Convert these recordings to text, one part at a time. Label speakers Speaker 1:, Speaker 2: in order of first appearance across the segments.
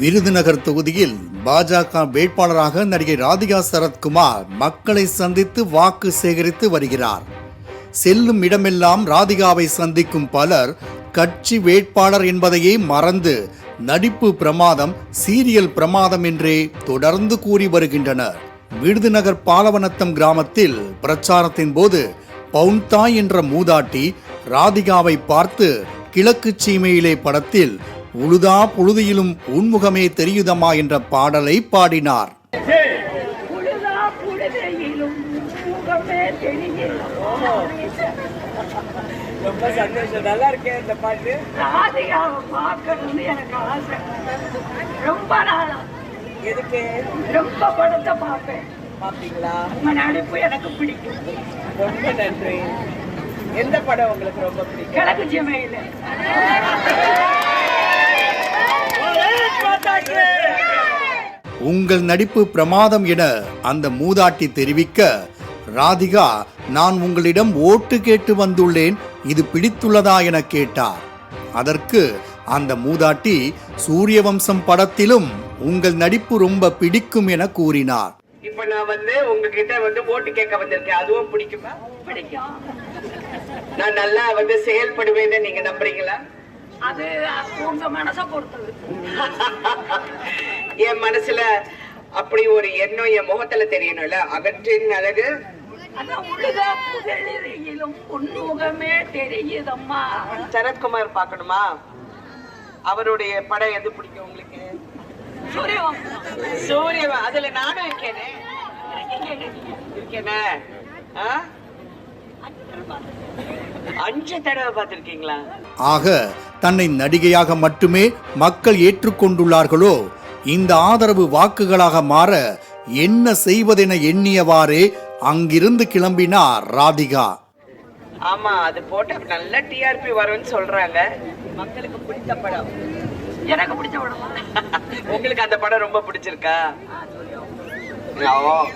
Speaker 1: விருதுநகர் தொகுதியில் பாஜக வேட்பாளராக நடிகை ராதிகா சரத்குமார் மக்களை சந்தித்து வாக்கு சேகரித்து வருகிறார். செல்லும் இடமெல்லாம் ராதிகாவை சந்திக்கும் பலர் கட்சி வேட்பாளர் என்பதையே மறந்து நடிப்பு பிரமாதம் சீரியல் பிரமாதம் என்றே தொடர்ந்து கூறி வருகின்றனர். விருதுநகர் பாலவனத்தம் கிராமத்தில் பிரச்சாரத்தின் போது பவுன்தாய் என்ற மூதாட்டி ராதிகாவை பார்த்து கிழக்கு சீமையிலே படத்தில் உழுதா புழுதியிலும் உன்முகமே தெரியுதம்மா என்ற பாடலை பாடினார்.
Speaker 2: ரொம்ப சந்தோஷம். நல்லா இருக்கேன் இந்த பாட்டு.
Speaker 3: ராதிகாவை பார்க்கணும்னு எனக்கு ஆசை. ரொம்ப நாளா.
Speaker 2: எதுக்கு?
Speaker 3: ரொம்ப படத்தை பார்ப்பேன்.
Speaker 2: பாப்பீங்களா
Speaker 3: உங்க நடிப்பு எனக்கு பிடிக்கும்.
Speaker 2: ரொம்ப நன்றி. எந்த படம் உங்களுக்கு ரொம்ப பிடிக்கும்?
Speaker 3: கிழக்கு சீமையில.
Speaker 1: உங்கள் நடிப்பு பிரமாதம் என அந்த மூதாட்டி தெரிவிக்க ராதிகா நான் உங்களிடம் ஓட்டு கேட்டு வந்துள்ளேன் இது பிடித்துள்ளதா என கேட்டார். அதற்கு அந்த மூதாட்டி சூரியவம்சம் படத்திலும் உங்கள் நடிப்பு ரொம்ப பிடிக்கும் என கூறினார்.
Speaker 2: இப்ப நான் வந்து உங்ககிட்ட வந்து ஓட்டு கேட்க வந்திருக்கேன். அதுவும் பிடிக்குமா?
Speaker 3: பிடிக்கும்
Speaker 2: நான் நல்லா வந்து செயல்படுவேன்னு நீங்க நம்புறீங்களா?
Speaker 3: அது உங்க மனசை பொறுத்தது.
Speaker 2: என் மனசுல அப்படி ஒரு எண்ணம் என் முகத்துல தெரியணும்ல அகற்றின் அழகு. சரத்குமார் பார்க்கணுமா? அவருடைய படம் எது பிடிக்கும் உங்களுக்கு?
Speaker 3: சூரியவம்சம்
Speaker 2: சூரிய அதுல நானும் இருக்கேனே. இருக்கேனே. ஆ? அஞ்சு தடவை பார்த்திருக்கீங்களா?
Speaker 1: ஆக தன்னை நடிகையாக மட்டுமே மக்கள் ஏற்றுக்கொண்டுள்ளார்களோ இந்த ஆதரவு வாக்குகளாக மாற என்ன செய்வதென எண்ணியவாறே அங்கிருந்து கிளம்பினார் ராதிகா.
Speaker 2: ஆமா அது போட்ட நல்ல டிஆர்பி வரும்னு சொல்றாங்க. மக்களுக்கு பிடித்த படம்.
Speaker 3: எனக்கு பிடிச்ச படமா.
Speaker 2: உங்களுக்கு அந்த படம் ரொம்ப பிடிச்சிருக்கா?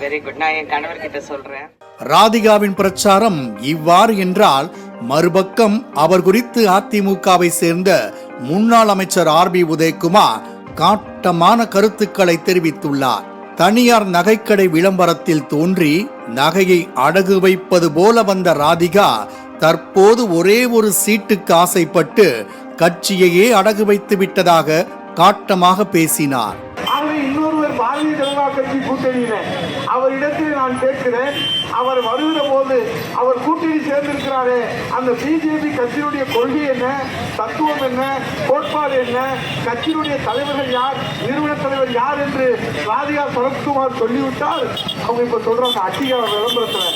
Speaker 2: வெரி குட் நான் என் கணவர்கிட்ட சொல்றேன்.
Speaker 1: ராதிகாவின் பிரச்சாரம் இவ்வாறு என்றால் மறுபக்கம் அவர் குறித்து அதிமுகவை சேர்ந்த முன்னாள் அமைச்சர் ஆர் பி உதயகுமார் காட்டமான கருத்துக்களை தெரிவித்துள்ளார். தனியார் நகைக்கடை விளம்பரத்தில் தோன்றி நகையை அடகு வைப்பது போல வந்த ராதிகா தற்போது ஒரே ஒரு சீட்டுக்கு ஆசைப்பட்டு கட்சியையே அடகு வைத்து விட்டதாக காட்டமாக பேசினார்.
Speaker 4: இன்னொருவர் பாரதிய ஜனதா கட்சி கூட்டணியில அவரிடத்தில் நான் கேட்கிறேன். அவர் வருகிற போது அவர் கூட்டணி சேர்ந்திருக்கிறாரே. அந்த பிஜேபி கட்சியினுடைய கொள்கை என்ன? தத்துவம் என்ன? கோட்பாடு என்ன? கட்சியினுடைய தலைவர்கள் யார்? நிறுவன தலைவர் யார் என்று ராதிகா சரத்குமார் சொல்லிவிட்டால் அவங்க இப்ப சொல்றாங்க அட்டிகா விளம்பரத்துல.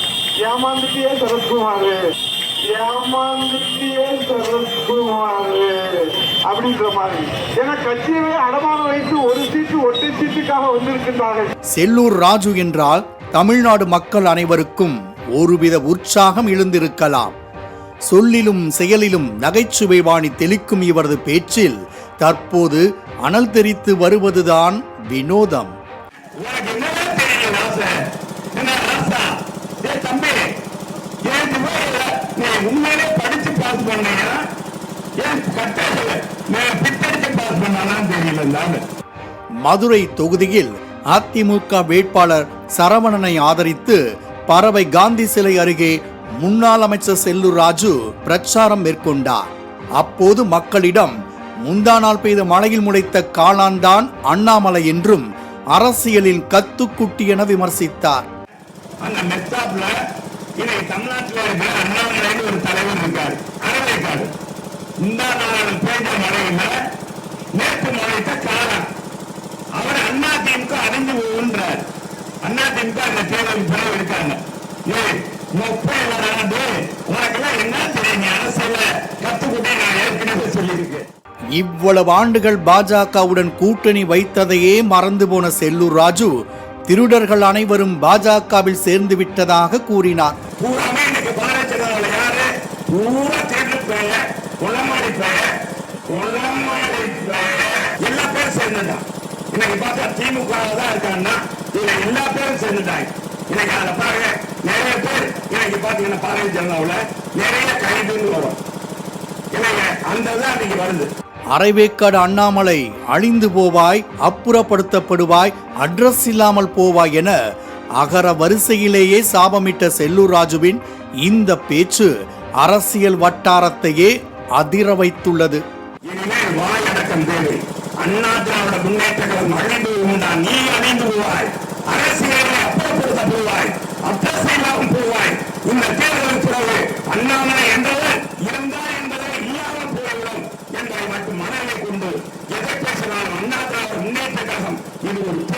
Speaker 4: ஏமாந்துட்டியே சரத்குமார். ஏமாந்துட்டியே சரத்குமார். அப்படின்ற மாதிரி. ஏன்னா கட்சியவே அடமானம் வைத்து ஒரு சீட்டு ஒற்றை சீட்டுக்காக வந்திருக்கின்றார்கள்.
Speaker 1: செல்லூர் ராஜு என்றால் தமிழ்நாடு மக்கள் அனைவருக்கும் ஒருவித உற்சாகம் எழுந்திருக்கலாம். சொல்லிலும் செயலிலும் நகைச்சுவை வாணி தெளிக்கும் இவரது பேச்சில் தற்போது அனல் தெரித்து வருவதுதான் வினோதம்.
Speaker 5: உண்மையிலே படிச்சு பாஸ் பண்ணீங்க? ஏன் கட்டல
Speaker 1: மதுரை தொகுதியில் அதிமுக வேட்பாளர் சரவணனை ஆதரித்து பறவை காந்தி சிலை அருகே முன்னாள் அமைச்சர் செல்லூர் ராஜு பிரச்சாரம் மேற்கொண்டார். அப்போது மக்களிடம் முந்தா நாள் பெய்த மழையில் முளைத்த காளான்தான் அண்ணாமலை என்றும் அரசியலில் கத்துக்குட்டி என விமர்சித்தார்.
Speaker 5: தமிழ்நாட்டுல இருக்கிற அண்ணாமலைன்னு ஒரு தலைவர் இருக்காரு. அறவேக்காடு இந்த நாள் பெய்த மழையில நேற்று முளைத்த காலம். அவர் அண்ணா திமுக அறிஞ்சு போகுன்றார். அண்ணா திமுக அந்த தேர்தல் பிறகு இருக்காங்க ஏய் முப்பது வராது உனக்கெல்லாம் என்ன தெரியும்? அரசியல கத்துக்கிட்டே நான் ஏற்கனவே சொல்லியிருக்கேன்.
Speaker 1: இவ்வளவு ஆண்டுகள் பாஜகவுடன் கூட்டணி வைத்ததையே மறந்து போன செல்லூர் ராஜு திருடர்கள் அனைவரும் பாஜகவில் சேர்ந்து விட்டதாக கூறினார்.
Speaker 5: பூரா தேர்தல் பேர் கொல்லமாடி பேர் கொல்லமாடி பேர் எல்லா பேரும் சேர்ந்துட்டான் இன்னைக்கு பார்த்தா திமுக தான் இருக்காங்கன்னா இதுல எல்லா பேரும் சேர்ந்துட்டாங்க இன்னைக்கு அதுல பாருங்க நிறைய பேர் இன்னைக்கு பாத்தீங்கன்னா பாரதிய ஜனதாவில் நிறைய கைதுன்னு வரும் இன்னைக்கு அந்த தான் இன்னைக்கு வருது
Speaker 1: அரைவேக்காடு அண்ணாமலை அழிந்து போவாய் அப்புறப்படுத்தப்படுவாய் அட்ரஸ் இல்லாமல் போவாய் என அகர வரிசையிலேயே சாபமிட்ட செல்லூர் ராஜுவின் இந்த பேச்சு அரசியல் வட்டாரத்தையே அதிர வைத்துள்ளது.
Speaker 5: நீ அண்ணா இது ஒரு